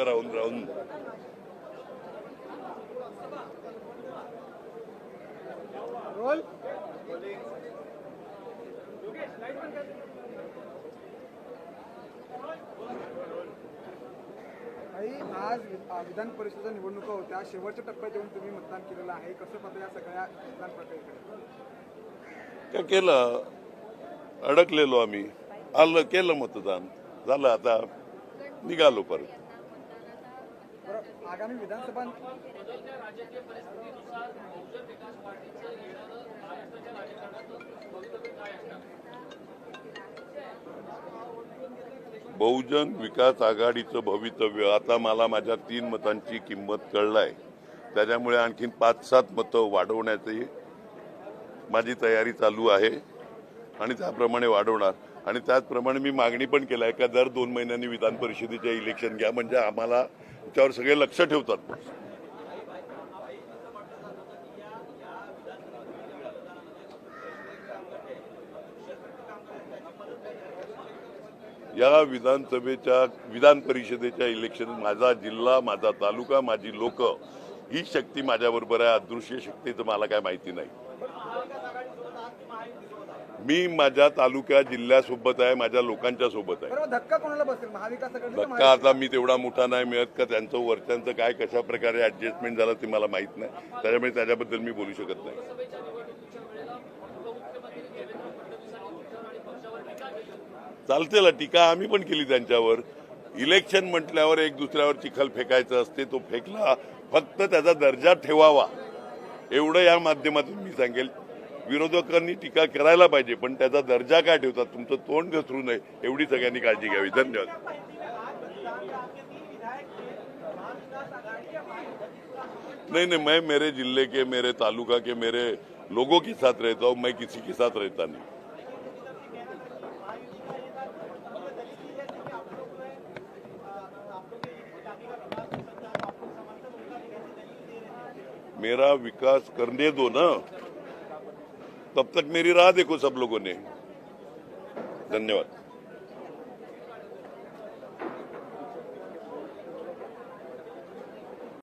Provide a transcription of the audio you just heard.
उभं राहून राहून. रोल. आई आज विधान परिषदेच्या निवडणुका होत्या. शेवटच्या टप्प्यात येऊन तुम्ही मतदान केलेलं आहे. कसं पाहता या सगळ्या मतदान प्रक्रियेकडे? काय केलं? अडकलेलो आम्ही. आलं केलं मतदान. झालं आता. निघालो परत. आगामी विधानसभा बहुजन विकास आघाडीचं भवितव्य आता मला माझ्या तीन मतांची किंमत कळलाय. त्याच्यामुळे आणखीन पाच सात मतं वाढवण्याची माझी तयारी चालू आहे आणि त्याप्रमाणे वाढवणार. आणि त्याचप्रमाणे मी मागणी पण केली आहे का दर दोन महिन्यांनी विधान परिषदेचे इलेक्शन घ्या. म्हणजे आम्हाला त्यावर सगळे लक्ष ठेवतात. या विधानसभेच्या विधान परिषदेच्या इलेक्शन माझा जिल्हा माझा तालुका माझी लोक ही शक्ती माझ्याबरोबर आहे अदृश्य शक्तीचं मला काय माहिती नाही. मी माझ्या तालुक्या जिल्ह्यासोबत आहे माझ्या लोकांच्या सोबत आहे धक्का कोणाला बसेल? धक्का आता मी तेवढा मोठा नाही मिळत का त्यांचं वरच्यांचं काय कशा प्रकारे ऍडजस्टमेंट झालं ते मला माहीत नाही. त्याच्यामुळे त्याच्याबद्दल मी बोलू शकत नाही. चालते ना टीका आम्ही पण केली त्यांच्यावर. इलेक्शन म्हटल्यावर एक दुसऱ्यावर चिखल फेकायचं असते तो फेकला. फक्त त्याचा दर्जा ठेवावा. एवढं या माध्यमातून मी सांगेल. विरोधकांनी टीका करायला पाहिजे पण त्याचा दर्जा काय ठेवतात? तुमचं तोंड घसरू नये एवढी सगळ्यांनी काळजी घ्यावी. धन्यवाद. नहीं नहीं मैं मेरे जिले के मेरे तालुका के मेरे लोगों के साथ रहता हूँ मैं किसी के साथ रहता नहीं। मेरा विकास करने दो ना। तब तक मेरी राह देखो सब लोगों ने। धन्यवाद।